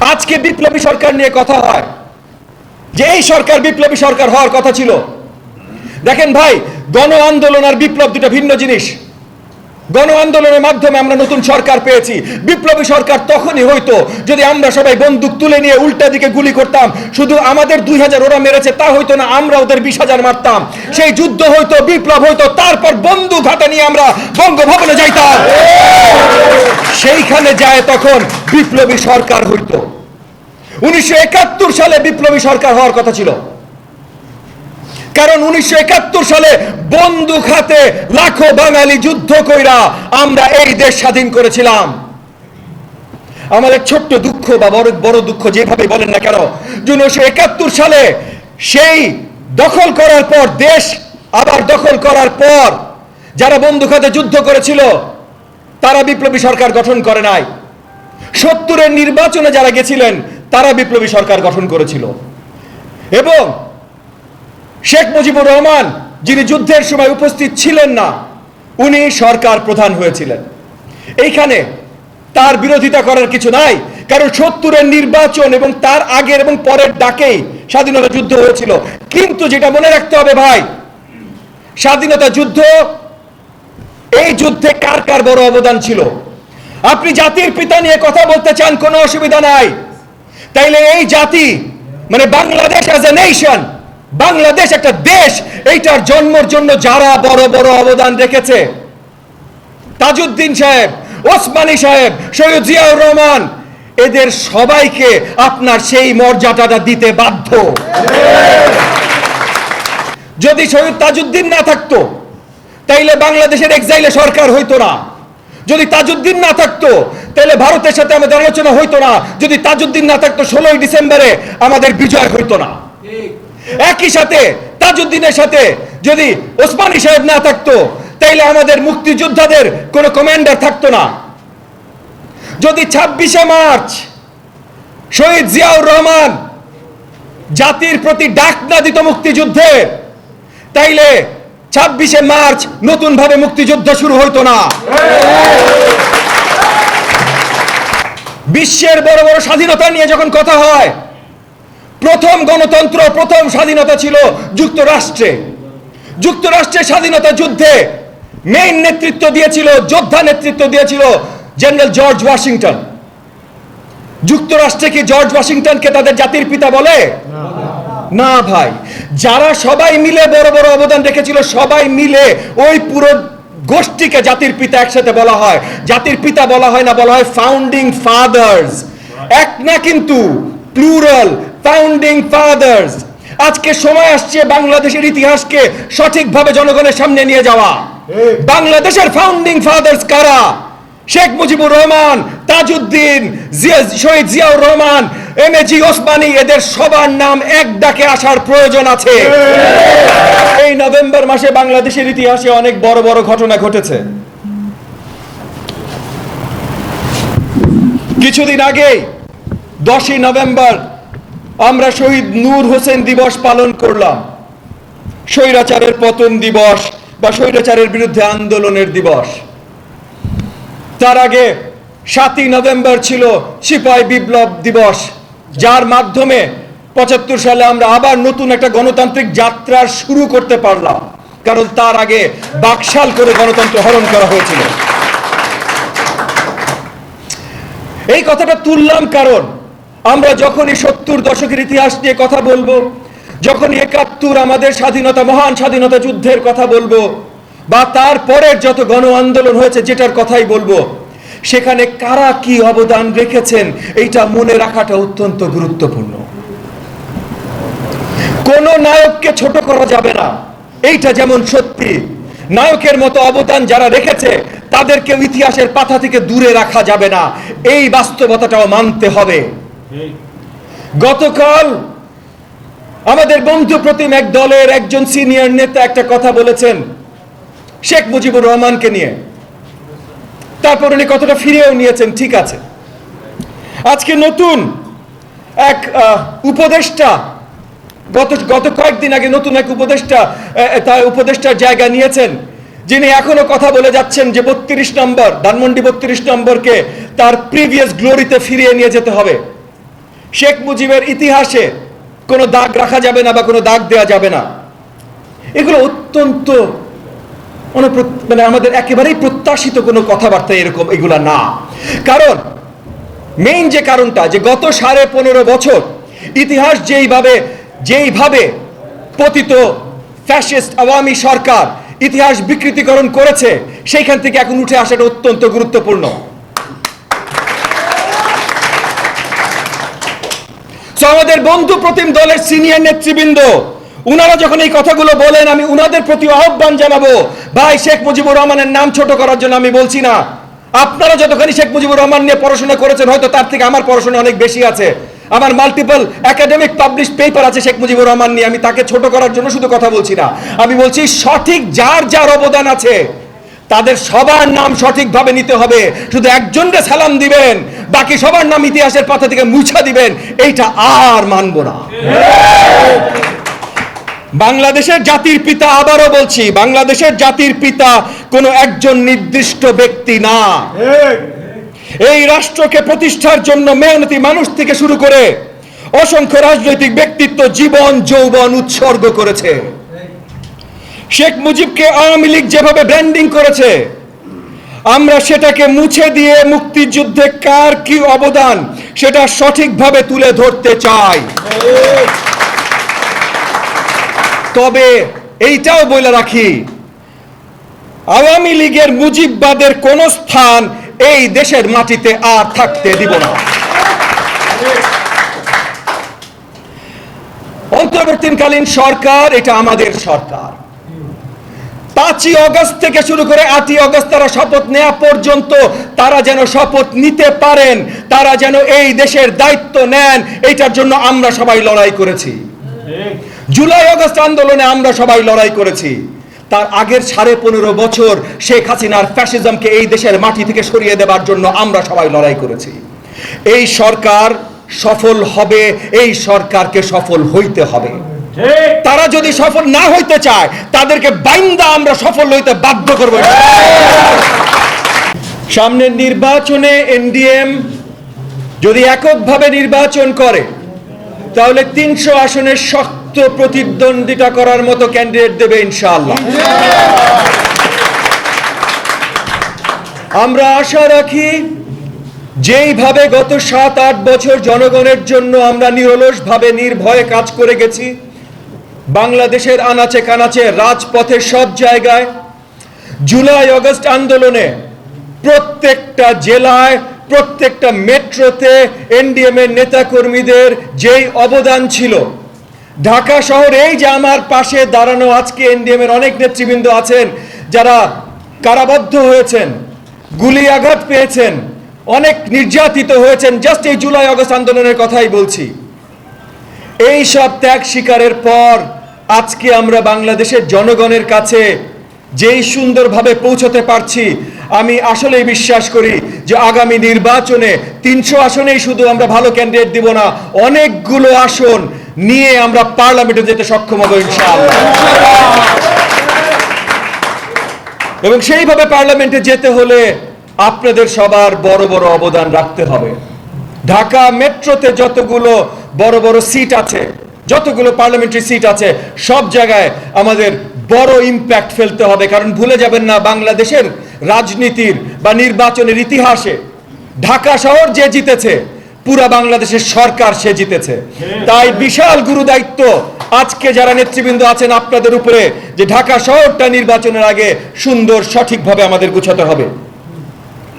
আজকে বিপ্লবী সরকার নিয়ে কথা হয়। যে এই সরকার বিপ্লবী সরকার হওয়ার কথা ছিল। দেখেন ভাই, গণ আন্দোলন আর বিপ্লব দুটা ভিন্ন জিনিস। গণ আন্দোলনের মাধ্যমে আমরা নতুন সরকার পেয়েছি। বিপ্লবী সরকার তখনই হইতো যদি আমরা সবাই বন্দুক তুলে নিয়ে উল্টা দিকে গুলি করতাম। শুধু আমাদের দুই হাজার ওরা মেরেছে, তা হইতো না, আমরা ওদের বিশ হাজার মারতাম। সেই যুদ্ধ হইতো, বিপ্লব হইতো, তারপর বন্দুক হাতে নিয়ে আমরা বঙ্গভবনে যাইতাম। সেইখানে যায় তখন বিপ্লবী সরকার হইতো। উনিশশো একাত্তর সালে বিপ্লবী সরকার হওয়ার কথা ছিল। কারণ উনিশশো একাত্তর সালে বন্দুক হাতে লাখো বাঙালি যুদ্ধ কইরা আমরা এই দেশ স্বাধীন করেছিলাম। আমাদের ছোট্ট দুঃখ বা বড় বড় দুঃখ যেভাবে বলেন না কেন উনিশশো একাত্তর সালে সেই দখল করার পর, দেশ আবার দখল করার পর যারা বন্দুক হাতে যুদ্ধ করেছিল, তারা বিপ্লবী সরকার গঠন করে নাই। সত্তরের নির্বাচনে যারা গেছিলেন, তারা বিপ্লবী সরকার গঠন করেছিল। এবং শেখ মুজিবুর রহমান, যিনি যুদ্ধের সময় উপস্থিত ছিলেন না, উনি সরকার প্রধান হয়েছিলেন। এইখানে তার বিরোধিতা করার কিছু নাই, কারণ সত্তরের নির্বাচন এবং তার আগের এবং পরের ডাকেই স্বাধীনতা যুদ্ধ হয়েছিল। কিন্তু যেটা মনে রাখতে হবে ভাই, স্বাধীনতা যুদ্ধ, এই যুদ্ধে কার কার বড় অবদান ছিল? আপনি জাতির পিতা নিয়ে কথা বলতে চান, কোনো অসুবিধা নাই। তাইলে এই জাতি মানে Bangladesh as a nation Bangladesh একটা দেশ, এইটার জন্মের জন্য যারা বড় বড় অবদান রেখেছে। তাজউদ্দিন সাহেব, ওসমানী সাহেব, সৈয়দ জিয়াউর রহমান, এদের সবাইকে আপনার সেই মর্যাদাটা দিতে বাধ্য। যদি শহীদ তাজউদ্দিন না থাকতো, তাইলে বাংলাদেশের এক্সাইলে সরকার হইতো না। যদি তাজউদ্দিন না থাকতো তাহলে ভারতের সাথে আমাদের আলোচনা হইতো না। যদি তাজউদ্দিন না থাকতো, ষোলোই ডিসেম্বরে আমাদের বিজয় হইতো না। একই সাথে তাজউদ্দিনের সাথে যদি ওসমানী সাহেব না থাকতো, তাইলে আমাদের মুক্তিযোদ্ধাদের কোনো কমান্ডার থাকতো না। যদি ছাব্বিশে মার্চ শহীদ জিয়াউর রহমান জাতির প্রতি ডাক না দিত মুক্তিযুদ্ধে, তাইলে ছাব্বিশে মার্চ নতুন ভাবে মুক্তিযুদ্ধ শুরু হইতো না। বিশ্বের বড় বড় স্বাধীনতা নিয়ে যখন কথা হয় প্রথম গণতন্ত্র প্রথম স্বাধীনতা ছিল যুক্তরাষ্ট্রে। যুক্তরাষ্ট্রের স্বাধীনতা যুদ্ধে মেইন নেতৃত্ব দিয়েছিল যোদ্ধা নেতৃত্ব দিয়েছিল জেনারেল জর্জ ওয়াশিংটন। যুক্তরাষ্ট্রে কি জর্জ ওয়াশিংটনকে তাদের জাতির পিতা বলে? না। ভাই। যারা সবাই মিলে বড় বড় অবদান রেখেছিল সবাই মিলে ওই পুরো গোষ্ঠীকে জাতির পিতা একসাথে বলা হয়। জাতির পিতা বলা হয় না বলা হয় ফাউন্ডিং ফাদার্স এক না কিন্তু প্লুরাল ফাউন্ডিং ফাদার্স আজকে সময় আসছে বাংলাদেশের ইতিহাসকে সঠিকভাবে জনগণের সামনে নিয়ে যাওয়া। বাংলাদেশের ফাউন্ডিং ফাদার্স কারা? Sheikh Mujibur Rahman Tajuddin Zia- Shaheed Ziaur Rahman M A G Osmani এদের সবার নাম এক ডাকে আসার প্রয়োজন আছে। এই নভেম্বর মাসে বাংলাদেশের ইতিহাসে অনেক বড় বড় ঘটনা ঘটেছে। কিছুদিন আগে দশই নভেম্বর আমরা শহীদ নূর হোসেন দিবস পালন করলাম। স্বৈরাচারের পতন দিবস বা স্বৈরাচারের বিরুদ্ধে আন্দোলনের দিবস। তার আগে সাতই নভেম্বর ছিল সিপাই বিপ্লব দিবস, যার মাধ্যমে পঁচাত্তর সালে আমরা আবার নতুন একটা গণতান্ত্রিক যাত্রা শুরু করতে পারলাম, কারণ তার আগে বাকশাল করে গণতন্ত্র হরণ করা হয়েছিল। এই কথাটা তুললাম কারণ আমরা যখনই সত্তর দশকের ইতিহাস নিয়ে কথা বলব যখন একাত্তর আমাদের স্বাধীনতা, মহান স্বাধীনতা যুদ্ধের কথা বলব, বা তারপরের যত গণ আন্দোলন হয়েছে যেটার কথাই বলব, সেখানে কারা কি অবদান রেখেছেন, এইটা মনে রাখাটা অত্যন্ত গুরুত্বপূর্ণ। কোন নায়ককে ছোট করা যাবে না, এইটা যেমন সত্যি। নায়কের মতো অবদান যারা রেখেছে তাদেরকে ইতিহাসের পাতা থেকে দূরে রাখা যাবে না, এই বাস্তবতাটাও মানতে হবে। গতকাল আমাদের বন্ধু প্রতিম এক দলের একজন সিনিয়র নেতা একটা কথা বলেছেন, শেখ মুজিবুর রহমানকে নিয়ে। তারপর উনি কতটা ফিরেও নিয়েছেন, ঠিক আছে। আজকে নতুন এক উপদেষ্টা, গত গত কয়েকদিন আগে নতুন এক উপদেষ্টা তার উপদেষ্টার জায়গা নিয়েছেন, যিনি এখনও কথা বলে যাচ্ছেন যে বত্রিশ নম্বর, ধানমন্ডি বত্রিশ নম্বরকে তার প্রিভিয়াস গ্লোরিতে ফিরিয়ে নিয়ে যেতে হবে। শেখ মুজিবের ইতিহাসে কোনো দাগ রাখা যাবে না বা কোনো দাগ দেওয়া যাবে না। এগুলো অত্যন্ত মানে আমাদের একেবারেই প্রত্যাশিত কোনো কথাবার্তা এরকম এগুলা না। কারণ মেইন যে কারণটা যে গত সাড়ে পনেরো বছর ইতিহাস যেইভাবে যেইভাবে পতিত ফ্যাসিস্ট আওয়ামী সরকার ইতিহাস বিকৃতিকরণ করেছে, সেইখান থেকে এখন উঠে আসাটা অত্যন্ত গুরুত্বপূর্ণ। So, আমাদের বন্ধু প্রতিম দলের সিনিয়র নেতৃবৃন্দ উনারা যখন এই কথাগুলো বলেন আমি উনাদের প্রতি আহ্বান জানাব। ভাই শেখ মুজিবুর রহমানের নাম ছোট করার জন্য আমি বলছি না। আপনারা যতখানি শেখ মুজিবুর রহমান নিয়ে পড়াশোনা করেছেন হয়তো তার থেকে আমার পড়াশোনা অনেক বেশি আছে। আমার মাল্টিপল একাডেমিক পাবলিশ পেপার আছে শেখ মুজিবুর রহমান নিয়ে আমি তাকে ছোট করার জন্য শুধু কথা বলছি না। আমি বলছি সঠিক যার যার অবদান আছে তাদের সবার নাম সঠিকভাবে নিতে হবে। শুধু একজনকে সালাম দিবেন, বাকি সবার নাম ইতিহাসের পাতা থেকে মুছা দিবেন, এইটা আর মানব না। বাংলাদেশের জাতির পিতা আবারও বলছি, বাংলাদেশের জাতির পিতা কোনো একজন নির্দিষ্ট ব্যক্তি না। এই রাষ্ট্রকে প্রতিষ্ঠার জন্য মেহনতি মানুষ থেকে শুরু করে অসংখ্য রাজনৈতিক ব্যক্তিত্ব জীবন, যৌবন উৎসর্গ করেছে। শেখ মুজিবকে আওয়ামী লীগ যেভাবে ব্র্যান্ডিং করেছে, আমরা সেটাকে মুছে দিয়ে মুক্তিযুদ্ধে কার কি অবদান সেটা সঠিকভাবে তুলে ধরতে চাই। তবে এইটাও বলে রাখি, আওয়ামী লীগের মুজিববাদের কোন স্থান এই দেশের মাটিতে আর থাকতে দিব না। অন্তর্বর্তীকালীন সরকার এটা আমাদের সরকার। পাঁচই অগস্ট থেকে শুরু করে আটই অগস্ট তারা শপথ নেওয়া পর্যন্ত তারা যেন শপথ নিতে পারেন, তারা যেন এই দেশের দায়িত্ব নেন, এইটার জন্য আমরা সবাই লড়াই করেছি। জুলাই আগস্ট আন্দোলনে আমরা সবাই লড়াই করেছি। তার আগের সাড়ে পনেরো বছর শেখ হাসিনার ফ্যাসিজমকে এই দেশের মাটি থেকে সরিয়ে দেবার জন্য আমরা সবাই লড়াই করেছি। এই সরকার সফল হবে, এই সরকারকে সফল হইতে হবে। তারা যদি সফল না হইতে চায়, তাদেরকে বাইন্দা আমরা সফল হইতে বাধ্য করব। সামনের নির্বাচনে এনডিএম যদি এককভাবে নির্বাচন করে, তাহলে তিনশো আসনের শক্ত প্রতিদ্বন্দ্বিতা করার মতো ক্যান্ডিডেট দেবে ইনশাআল্লাহ। আমরা আশা রাখি, যেইভাবে গত সাত আট বছর জনগণের জন্য আমরা নিরলসভাবে নির্ভয়ে কাজ করে গেছি বাংলাদেশের আনাচে কানাচে রাজপথে সব জায়গায় জুলাই আগস্ট আন্দোলনে প্রত্যেকটা জেলায়, প্রত্যেকটা মেট্রোতে এনডিএম এর নেতাকর্মীদের যেই অবদান ছিল, ঢাকা শহর এই যে আমার পাশে দাঁড়ানো আজকে এনডিএম এর অনেক নেতৃবৃন্দ আছেন, যারা কারাবদ্ধ হয়েছেন গুলি আঘাত পেয়েছেন, অনেক নির্যাতিত হয়েছেন জাস্ট এই জুলাই আগস্ট আন্দোলনের কথাই বলছি। এই সব ত্যাগ স্বীকারের পর আজকে আমরা বাংলাদেশের জনগণের কাছে যেই সুন্দরভাবে পৌঁছতে পারছি, আমি আসলেই বিশ্বাস করি যে আগামী নির্বাচনে তিনশো আসনেই শুধু আমরা ভালো ক্যান্ডিডেট দিব না, অনেকগুলো আসন নিয়ে আমরা পার্লামেন্টে যেতে সক্ষম হব ইনশাআল্লাহ। এবং সেইভাবে পার্লামেন্টে যেতে হলে আপনাদের সবার বড় বড় অবদান রাখতে হবে। ঢাকা মেট্রোতে যতগুলো বড় বড় সিট আছে যতগুলো পার্লামেন্টারি সিট আছে, সব জায়গায় আমাদের বড় ইম্প্যাক্ট ফেলতে হবে। কারণ ভুলে যাবেন না, বাংলাদেশের রাজনীতির বা নির্বাচনের ইতিহাসে ঢাকা শহর যে জিতেছে, পুরা বাংলাদেশের সরকার সে জিতেছে। তাই বিশাল গুরু দায়িত্ব আজকে যারা নেতৃবৃন্দ আছেন আপনাদের উপরে যে ঢাকা শহরটা নির্বাচনের আগে সুন্দর সঠিকভাবে আমাদের গুছাতে হবে।